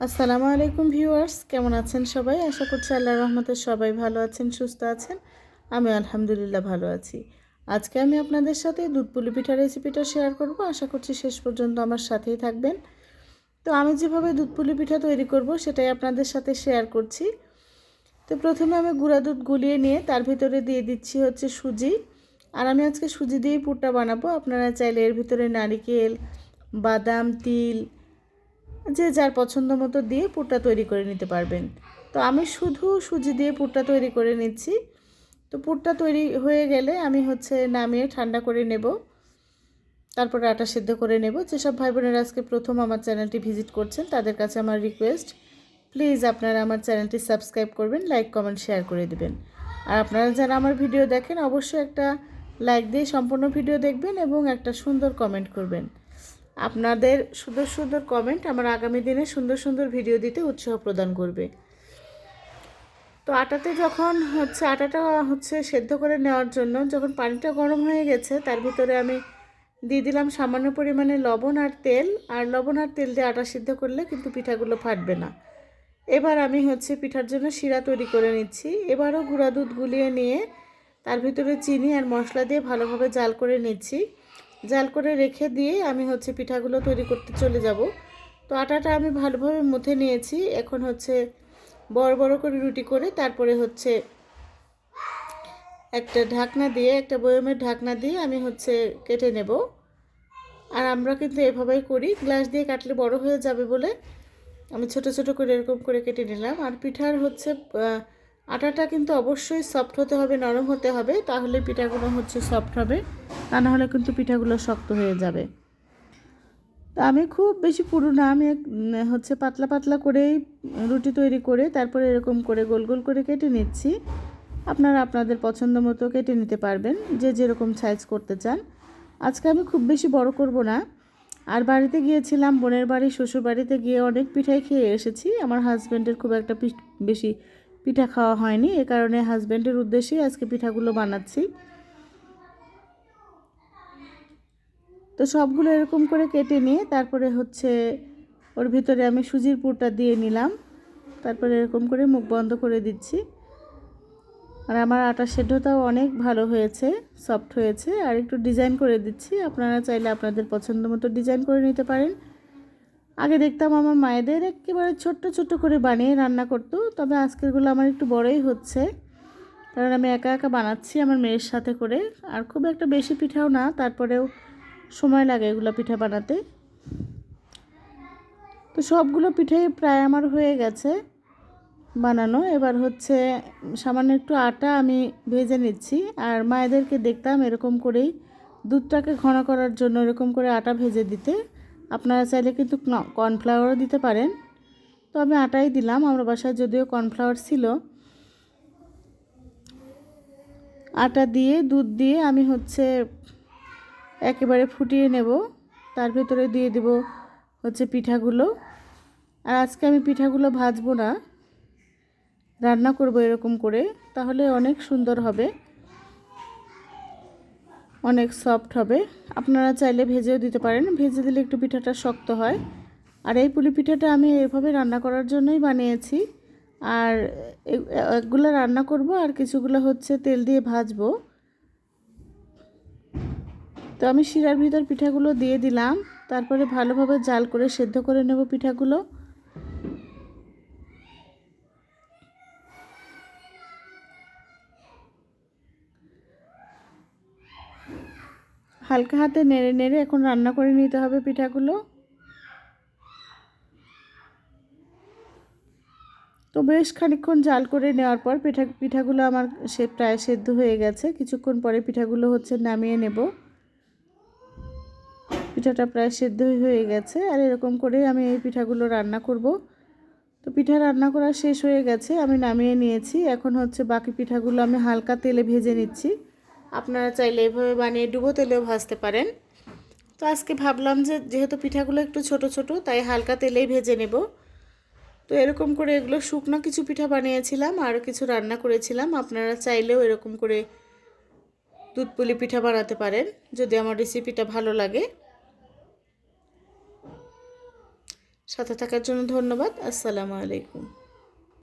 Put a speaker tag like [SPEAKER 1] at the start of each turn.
[SPEAKER 1] আসসালামু আলাইকুম ভিউয়ার্স, কেমন আছেন সবাই? আশা করছি আল্লাহ রহমতে সবাই ভালো আছেন, সুস্থ আছেন। আমি আলহামদুলিল্লাহ ভালো আছি। আজকে আমি আপনাদের সাথে দুধ পুলি পিঠা রেসিপিটা শেয়ার করব। আশা করছি শেষ পর্যন্ত আমার সাথেই থাকবেন। তো আমি যেভাবে দুধ পুলি পিঠা তৈরি করব, সেটাই আপনাদের সাথে শেয়ার করছি। তো প্রথমে আমি গুঁড়া দুধ গুলিয়ে নিয়ে তার ভিতরে দিয়ে দিচ্ছি হচ্ছে সুজি। আর আমি আজকে সুজি দিয়েই পুরটা বানাবো। আপনারা চাইলে এর ভিতরে নারিকেল, বাদাম, তিল যে যার পছন্দ মতো দিয়ে পুরটা তৈরি করে নিতে পারবেন। তো আমি শুধু সুজি দিয়ে পুরটা তৈরি করে নিচ্ছি। তো পুরটা তৈরি হয়ে গেলে আমি হচ্ছে নামিয়ে ঠান্ডা করে নেব। তারপরে আটা সেদ্ধ করে নেব। যেসব ভাই বোনেরা আজকে প্রথম আমার চ্যানেলটি ভিজিট করছেন, তাদের কাছে আমার রিকোয়েস্ট প্লিজ আপনারা আমার চ্যানেলটি সাবস্ক্রাইব করবেন লাইক কমেন্ট শেয়ার করে দেবেন। আর আপনারা যারা আমার ভিডিও দেখেন, অবশ্যই একটা লাইক দিয়ে সম্পূর্ণ ভিডিও দেখবেন এবং একটা সুন্দর কমেন্ট করবেন। আপনাদের সুন্দর সুন্দর কমেন্ট আমার আগামী দিনে সুন্দর সুন্দর ভিডিও দিতে উৎসাহ প্রদান করবে। তো আটাতে যখন হচ্ছে, আটাটা হচ্ছে সেদ্ধ করে নেওয়ার জন্য যখন পানিটা গরম হয়ে গেছে, তার ভিতরে আমি দিয়ে দিলাম সামান্য পরিমাণে লবণ আর তেল, আর লবণ আর তেল দিয়ে আটা সিদ্ধ করলে কিন্তু পিঠাগুলো ফাটবে না। এবার আমি হচ্ছে পিঠার জন্য শিরা তৈরি করে নিচ্ছি। এবারও গুঁড়া দুধ গুলিয়ে নিয়ে তার ভিতরে চিনি আর মশলা দিয়ে ভালোভাবে জাল করে নিচ্ছি। জাল করে রেখে দিয়ে আমি হচ্ছে পিঠাগুলো তৈরি করতে চলে যাব। তো আটাটা আমি ভালোভাবে মুথে নিয়েছি। এখন হচ্ছে বড় বড় করে রুটি করে তারপরে হচ্ছে একটা ঢাকনা দিয়ে, একটা বয়মের ঢাকনা দিয়ে আমি হচ্ছে কেটে নেব। আর আমরা কিন্তু এভাবেই করি। গ্লাস দিয়ে কাটলে বড় হয়ে যাবে বলে আমি ছোট ছোট করে এরকম করে কেটে নিলাম। আর পিঠার হচ্ছে আটাটা কিন্তু অবশ্যই সফট হতে হবে, নরম হতে হবে, তাহলে পিঠাগুলো হচ্ছে সফট হবে। তা নাহলে কিন্তু পিঠাগুলো শক্ত হয়ে যাবে। তা আমি খুব বেশি পুরো না আমি হচ্ছে পাতলা পাতলা করেই রুটি তৈরি করে তারপরে এরকম করে গোল গোল করে কেটে নিচ্ছি। আপনারা আপনাদের পছন্দ মতো কেটে নিতে পারবেন, যে যেরকম সাইজ করতে চান। আজকে আমি খুব বেশি বড় করব না। আর বাড়িতে গিয়েছিলাম, বোনের বাড়ি শ্বশুর বাড়িতে গিয়ে অনেক পিঠাই খেয়ে এসেছি। আমার হাজব্যান্ডের খুব একটা বেশি পিঠা খাওয়া হয়নি, এ কারণে হাজব্যান্ডের উদ্দেশ্যেই আজকে পিঠাগুলো বানাচ্ছি। তো সবগুলো এরকম করে কেটে নিয়ে তারপরে হচ্ছে ওর ভিতরে আমি সুজির পুরটা দিয়ে নিলাম, তারপরে এরকম করে মুখ বন্ধ করে দিচ্ছি। আর আমার আটা সেদ্ধটাও অনেক ভালো হয়েছে সফট হয়েছে, আর একটু ডিজাইন করে দিচ্ছি, আপনারা চাইলে আপনাদের পছন্দ মতো ডিজাইন করে নিতে পারেন। আগে দেখতাম আমার মায়েদের একেবারে ছোট্ট ছোট্ট করে বানিয়ে রান্না করতো, তবে আজকেরগুলো আমার একটু বড়ই হচ্ছে। কারণ আমি একা একা বানাচ্ছি আমার মেয়ের সাথে করে, আর খুব একটা বেশি পিঠাও না, তারপরেও সময় লাগে এগুলো পিঠা বানাতে। তো সবগুলো পিঠাই প্রায় আমার হয়ে গেছে বানানো। এবার হচ্ছে সামান্য একটু আটা আমি ভেজে নিচ্ছি, আর মায়েদেরকে দেখতাম এরকম করেই দুধটাকে ঘন করার জন্য এরকম করে আটা ভেজে দিতে। আপনারা চাইলে কিন্তু কর্নফ্লাওয়ারও দিতে পারেন। তো আমি আটাই দিলাম, আমার বাসায় যদিও কর্নফ্লাওয়ার ছিল। আটা দিয়ে, দুধ দিয়ে আমি হচ্ছে একেবারে ফুটিয়ে নেব। তার ভেতরে দিয়ে দেব হচ্ছে পিঠাগুলো। আর আজকে আমি পিঠাগুলো ভাজবো না, রান্না করব এরকম করে, তাহলে অনেক সুন্দর হবে। অনেক সফট হবে। আপনারা চাইলে ভেজেও দিতে পারেন। ভেজে দিলে একটু পিঠাটা শক্ত হয়। আর এই পুলি পিঠাটা আমি এভাবে রান্না করার জন্যই বানিয়েছি। আর একগুলো রান্না করব আর কিছুগুলো হচ্ছে তেল দিয়ে ভাজবো। তো আমি শিরার ভিতর পিঠাগুলো দিয়ে দিলাম। তারপরে ভালোভাবে জাল করে সেদ্ধ করে নেব পিঠাগুলো। হালকা হাতে নেড়ে নেড়ে এখন রান্না করে নিতে হবে পিঠাগুলো। তো বেশ খানিক্ষণ জাল করে নেওয়ার পর পিঠা, পিঠাগুলো আমার সে প্রায় সেদ্ধ হয়ে গেছে। কিছুক্ষণ পরে পিঠাগুলো হচ্ছে নামিয়ে নেব। পিঠাটা প্রায় সেদ্ধ হয়ে গেছে আর এরকম করে আমি এই পিঠাগুলো রান্না করব। তো পিঠা রান্না করা শেষ হয়ে গেছে, আমি নামিয়ে নিয়েছি। এখন হচ্ছে বাকি পিঠাগুলো আমি হালকা তেলে ভেজে নিচ্ছি। আপনারা চাইলে এভাবে বানিয়ে ডুবো তেলেও ভাজতে পারেন। তো আজকে ভাবলাম যে যেহেতু পিঠাগুলো একটু ছোট ছোট, তাই হালকা তেলেই ভেজে নেব। তো এরকম করে এগুলো শুকনো কিছু পিঠা বানিয়েছিলাম আর কিছু রান্না করেছিলাম। আপনারা চাইলেও এরকম করে দুধ পুলি পিঠা বানাতে পারেন, যদি আমার রেসিপিটা ভালো লাগে। সাথে থাকার জন্য ধন্যবাদ। আসসালামু আলাইকুম।